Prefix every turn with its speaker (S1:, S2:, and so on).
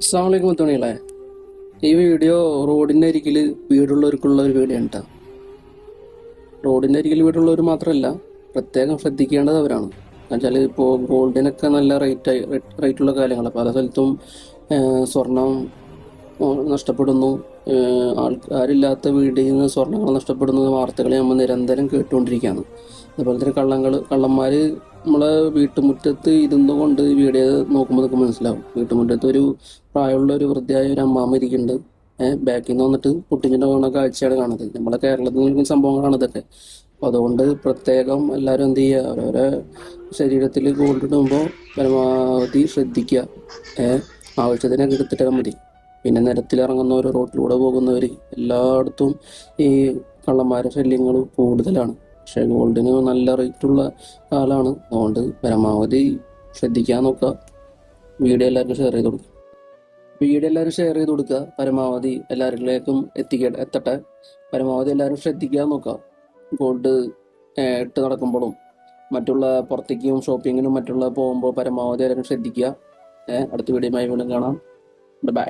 S1: അസ്സാമലൈക്കും മുത്തുണികളെ ഈ വീഡിയോ റോഡിന്റെ അരികിൽ വീടുള്ളവർക്കുള്ള ഒരു വീഡിയോ കേട്ടോ റോഡിന്റെ അരികിൽ വീടുള്ളവർ മാത്രമല്ല പ്രത്യേകം ശ്രദ്ധിക്കേണ്ടത് അവരാണ്. എന്നുവെച്ചാൽ ഇപ്പോൾ ഗോൾഡിനൊക്കെ നല്ല റേറ്റ് റേറ്റുള്ള കാര്യങ്ങൾ പല സ്ഥലത്തും സ്വർണം നഷ്ടപ്പെടുന്നു. ആൾക്കാരില്ലാത്ത വീടിൽ നിന്ന് സ്വർണങ്ങൾ നഷ്ടപ്പെടുന്ന വാർത്തകൾ നമ്മൾ നിരന്തരം കേട്ടുകൊണ്ടിരിക്കുകയാണ്. അതുപോലെ തന്നെ കള്ളങ്ങൾ കള്ളന്മാർ നമ്മളെ വീട്ടുമുറ്റത്ത് ഇരുന്നു കൊണ്ട് വീഡിയോ നോക്കുമ്പോൾ നമുക്ക് മനസ്സിലാവും. വീട്ടുമുറ്റത്ത് ഒരു പ്രായമുള്ള ഒരു വൃദ്ധയായ ഒരു അമ്മാമ്മ ഇരിക്കുന്നുണ്ട്. ബാക്കിൽ നിന്ന് വന്നിട്ട് കുട്ടിന്റെ പോകുന്ന കാഴ്ചയാണ് കാണുന്നത്. നമ്മളെ കേരളത്തിൽ നിൽക്കുന്ന സംഭവങ്ങളാണ് ഇതൊക്കെ. അപ്പോൾ അതുകൊണ്ട് പ്രത്യേകം എല്ലാവരും എന്ത് ചെയ്യുക? അവരവരെ ശരീരത്തിൽ ഗോൾഡ് ഇടുമ്പോൾ പരമാവധി ശ്രദ്ധിക്കുക. ആവശ്യത്തിനൊക്കെ എടുത്തിട്ടാൽ മതി. പിന്നെ നിരത്തിലിറങ്ങുന്നവർ റോട്ടിലൂടെ പോകുന്നവർ എല്ലായിടത്തും ഈ കള്ളന്മാരുടെ ശല്യങ്ങൾ കൂടുതലാണ്. പക്ഷേ ഗോൾഡിന് നല്ല റേറ്റുള്ള കാലമാണ് അതുകൊണ്ട് പരമാവധി ശ്രദ്ധിക്കാൻ നോക്കുക. വീഡിയോ എല്ലാവർക്കും ഷെയർ ചെയ്ത് കൊടുക്കുക. വീഡിയോ എല്ലാവരും ഷെയർ ചെയ്ത് കൊടുക്കുക. പരമാവധി എല്ലാവരിലേക്കും എത്തിക്ക എത്തട്ടെ. പരമാവധി എല്ലാവരും ശ്രദ്ധിക്കാൻ നോക്കുക. ഗോൾഡ് ഇട്ട് നടക്കുമ്പോഴും മറ്റുള്ള പുറത്തേക്കും ഷോപ്പിങ്ങിനും മറ്റുള്ള പോകുമ്പോൾ പരമാവധി എല്ലാവരും ശ്രദ്ധിക്കുക. അടുത്ത അടുത്ത വീഡിയോയുമായി വീണ്ടും കാണാം. ബൈ